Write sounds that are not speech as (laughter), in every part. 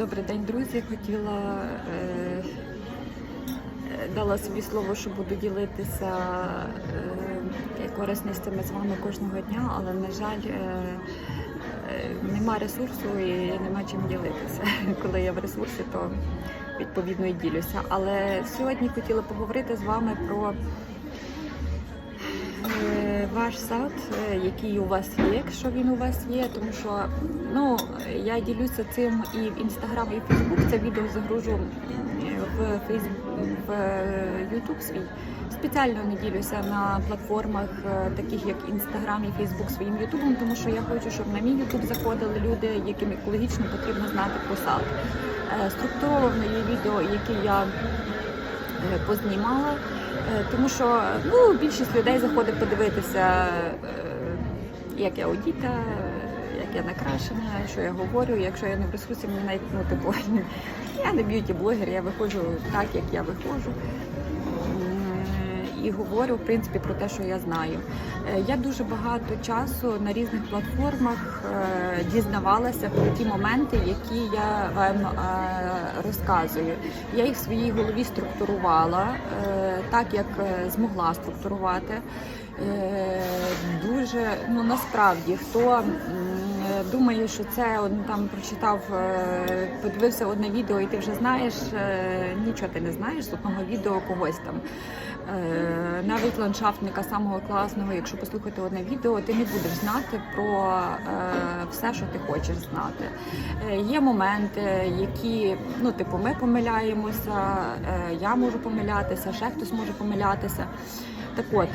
Добрий день, друзі. Хотіла е, е, дала собі слово, що буду ділитися е, корисністями з вами кожного дня, але на жаль, е, е, нема ресурсу і нема чим ділитися. (laughs) Коли я в ресурсі, то відповідно і ділюся. Але сьогодні хотіла поговорити з вами про. Е, Ваш сад, е, який у вас є, якщо він у вас є, тому що ну я ділюся цим і в інстаграм, і в Фейсбук. Це відео загружу в Фейс в Ютуб свій. Спеціально не ділюся на платформах, е, таких як Інстаграм і Фейсбук своїм Ютубом, тому що я хочу, щоб на мій Ютуб заходили люди, яким екологічно потрібно знати про сад. Е, Структуровано є відео, які я е, познімала. Е, Тому що ну, більшість людей заходить подивитися, е, як я одіта, як я накрашена, що я говорю. Якщо я не в ресурсі, мені навіть ну, типу, (laughs) я не б'юті-блогер, я виходжу так, як я виходжу. І говорю в принципі про те, що я знаю. Е, Я дуже багато часу на різних платформах е, дізнавалася про ті моменти, які я вам е, розказую. Я їх в своїй голові структурувала так, як змогла структурувати. Дуже ну насправді хто м, думає, що це там прочитав, е, подивився одне відео, і ти вже знаєш, е, нічого ти не знаєш з одного відео когось там. Е, Навіть ландшафтника самого класного, якщо послухати одне відео, ти не будеш знати про все, що ти хочеш знати. Є моменти, які, ну, типу, ми помиляємося, я можу помилятися, ще хтось може помилятися. Так от.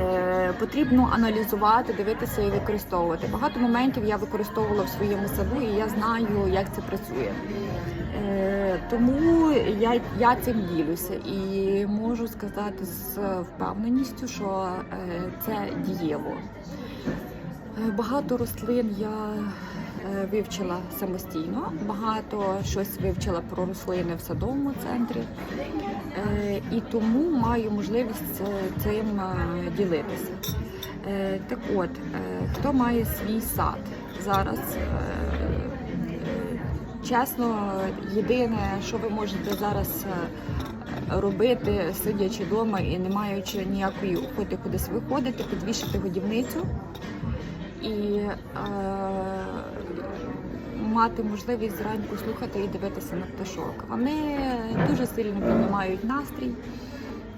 Е, Потрібно аналізувати, дивитися і використовувати. Багато моментів я використовувала в своєму саду, і я знаю, як це працює. Е, Тому я, я цим ділюся і можу сказати з впевненістю, що е, це дієво. Багато рослин я вивчила самостійно, багато щось вивчила про рослини в садовому центрі, і тому маю можливість е, цим е, ділитися. Е, Так от, е, хто має свій сад зараз? е, е, Чесно, єдине, що ви можете зараз е, робити, сидячи вдома і не маючи ніякої охоти кудись виходити, підвішити годівницю і е, мати можливість зранку слухати і дивитися на пташок. Вони дуже сильно піднімають настрій.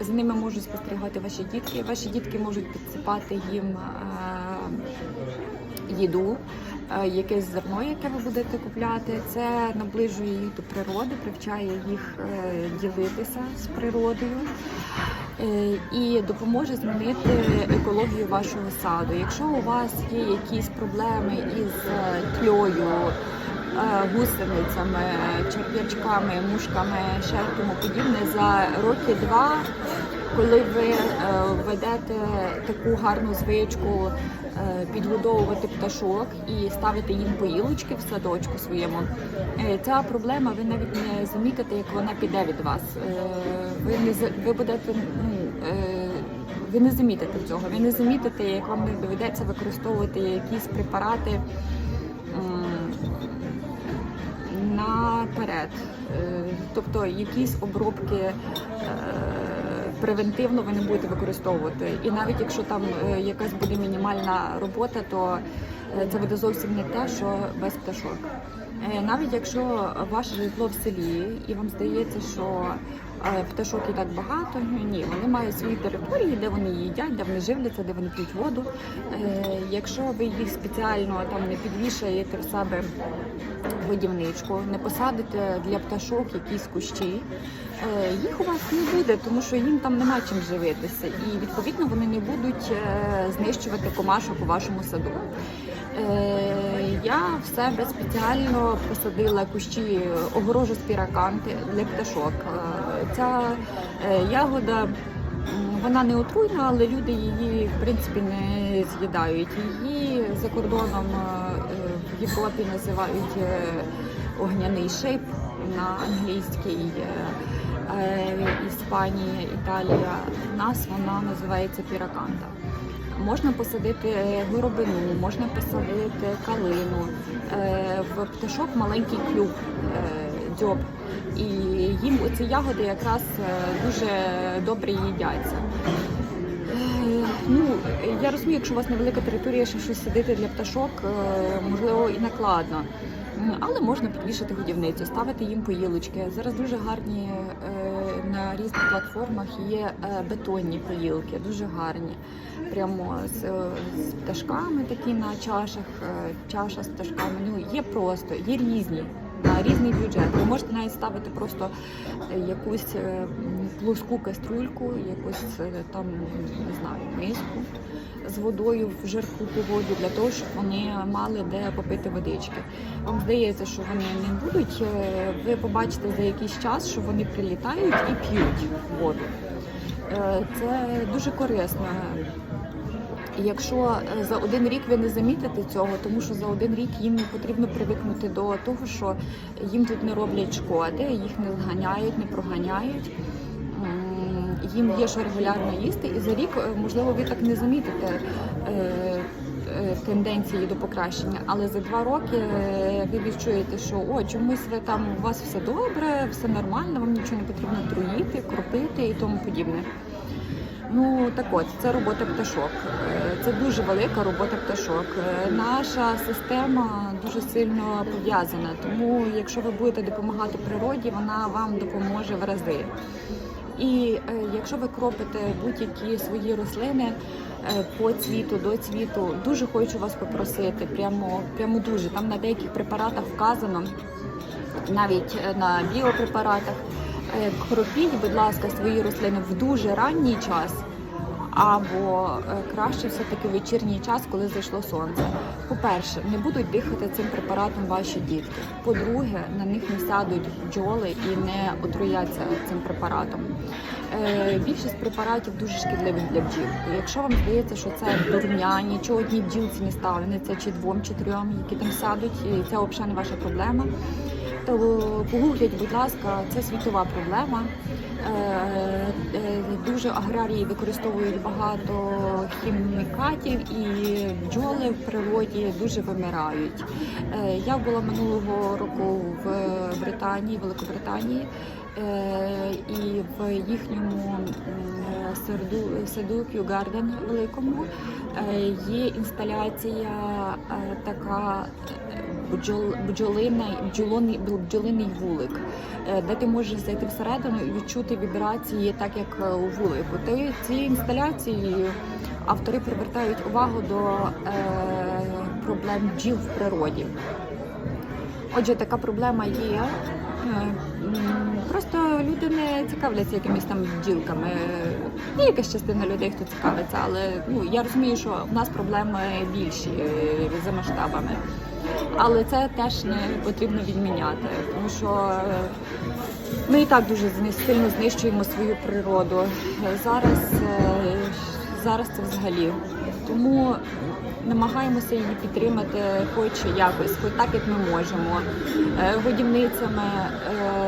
За ними можуть спостерігати ваші дітки. Ваші дітки можуть підсипати їм е, їду, е, якесь зерно, яке ви будете купляти. Це наближує їх до природи, привчає їх е, ділитися з природою. Е, І допоможе змінити екологію вашого саду. Якщо у вас є якісь проблеми із е, тльою, е, гусеницями, черв'ячками, мушками, ще тому подібне, за роки два, коли ви е, введете таку гарну звичку е, підгодовувати пташок і ставити їм поїлочки в садочку своєму, е, ця проблема ви навіть не замітите, як вона піде від вас. Ви не ви будете ну, ви не замітите цього. Ви не замітите, як вам не доведеться використовувати якісь препарати. наперед. Тобто якісь обробки превентивно ви не будете використовувати. І навіть якщо там е, якась буде мінімальна робота, то е, це буде зовсім не те, що без пташок. Е, Навіть якщо ваше житло в селі, і вам здається, що пташок і так багато, ні, вони мають свої території, де вони їдять, де вони живляться, де вони п'ють воду. Якщо ви їх спеціально там не підвішаєте в себе годівничку, не посадите для пташок якісь кущі, їх у вас не буде, тому що їм там нема чим живитися, і відповідно вони не будуть е, знищувати комашок у вашому саду. Е, Я в себе спеціально посадила кущі огорожу спіраканти для пташок. Е, Ця е, ягода вона не отруйна, але люди її в принципі не з'їдають. Її за кордоном е, в Європі називають е, огняний шип на англійській. Е, Іспанія, Італія. У нас вона називається піраканта. Можна посадити горобину, можна посадити калину. Е, В пташок маленький клюв, е, дзьоб. І їм ці ягоди якраз дуже добре їдяться. Ну, я розумію, якщо у вас невелика територія, що щось садити для пташок, можливо, і накладно. Але можна підвішати годівницю, ставити їм поїлочки. Зараз дуже гарні е, на різних платформах є е, бетонні поїлки, дуже гарні. Прямо з, з пташками такі на чашах, е, чаша з пташками. Ну, є просто, є різні. На різний бюджет. Ви можете навіть ставити просто е, якусь е, плоску каструльку, якусь е, там не знаю, миску з водою в жарку погоду для того, щоб вони мали де попити водички. Вам здається, що вони не будуть. е, Ви побачите за якийсь час, що вони прилітають і п'ють воду. Е, Це дуже корисно. Якщо е, за один рік ви не замітите цього, тому що за один рік їм потрібно привикнути до того, що їм тут не роблять шкоди, їх не зганяють, не проганяють. Їм є що регулярно їсти, і за рік, е, можливо, ви так не замітите е, е, тенденції до покращення, але за два роки ви відчуєте, що о, чомусь ви там у вас все добре, все нормально, вам нічого не потрібно труїти, кропити і тому подібне. Ну так от, це робота пташок. Це дуже велика робота пташок. Наша система дуже сильно пов'язана. Тому, якщо ви будете допомагати природі, вона вам допоможе в рази. І е, якщо ви кропите будь-які свої рослини е, по цвіту до цвіту, дуже хочу вас попросити, прямо, прямо дуже. Там на деяких препаратах вказано, навіть е, на біопрепаратах. Кропіть, будь ласка, свої рослини в дуже ранній час. Або е, краще все-таки вечірній час, коли зайшло сонце. По-перше, не будуть дихати цим препаратом ваші дітки. По-друге, на них не сядуть бджоли і не отруяться цим препаратом. Е, Більшість препаратів дуже шкідливих для бджіл. Якщо вам здається, що це дурня, нічого одній бджілці не ставлениться, чи двом, чи трьом, які там сядуть, і це взагалі не ваша проблема то погугліть, будь ласка, це світова проблема. Е, е, Дуже аграрії використовують багато хімікатів і бджоли в природі дуже вимирають. Е, Я була минулого року в Британії, Великобританії, е, і в їхньому саду, Kew Garden великому е, є інсталяція е, така е, бджол, бджолиний вулик, е, де ти можеш зайти всередину і відчути вібрації, так як е, у вулику. Ці інсталяції автори привертають увагу до е, проблем бджіл в природі. Отже, така проблема є. Е, Просто люди не цікавляться якимись там бджілками. Є якась частина людей, хто цікавиться, але ну я розумію, що в нас проблеми більші е, за масштабами. Але це теж не потрібно відміняти, тому що е, ми і так дуже сильно знищуємо свою природу. Зараз, зараз це взагалі. Тому намагаємося її підтримати хоч якось, хоч так, як ми можемо. Е, Годівницями, е,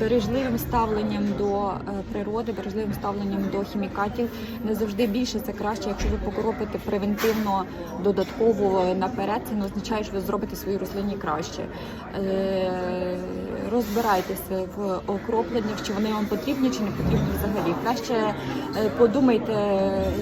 бережливим ставленням до е, природи, бережливим ставленням до хімікатів. Не завжди більше це краще, якщо ви покропите превентивно додатково наперед, це не означає, що ви зробите свої рослині краще. Е, Розбирайтеся в окропленнях, чи вони вам потрібні, чи не потрібні взагалі. Краще е, подумайте,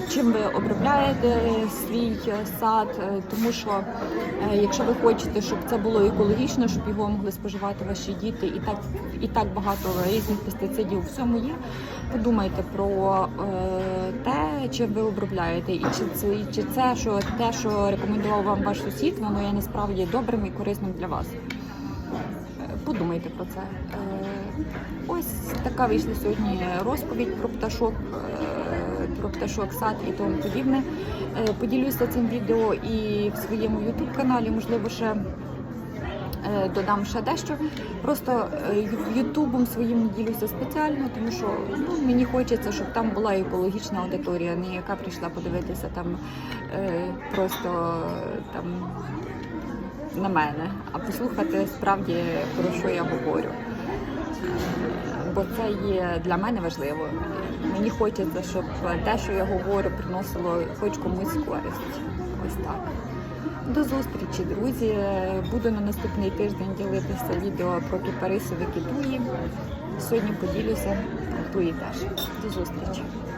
чим ви обробляєте свій е, сад, е, тому що е, якщо ви хочете, щоб це було екологічно, щоб його могли споживати ваші діти, і так і так багато різних пестицидів у всьому є. Подумайте про е, те, чим ви обробляєте, і чи це чи це, що те, що рекомендував вам ваш сусід, воно є насправді добрим і корисним для вас. Е, Подумайте про це. Е, Ось така вийшла сьогодні розповідь про пташок, про пташок сад і тому подібне. Поділюся цим відео і в своєму YouTube каналі, можливо, ще додам ще дещо. Просто е, ютубом своїм ділюся спеціально, тому що ну, мені хочеться, щоб там була екологічна аудиторія, не яка прийшла подивитися там е, просто е, там на мене, а послухати справді про що я говорю. Е, Бо це є для мене важливо. мені хочеться, щоб те, що я говорю, приносило хоч комусь користь. Ось так. До зустрічі, друзі. Буду на наступний тиждень ділитися відео про кіпарисові китуї. Сьогодні поділюся туї теж. До зустрічі.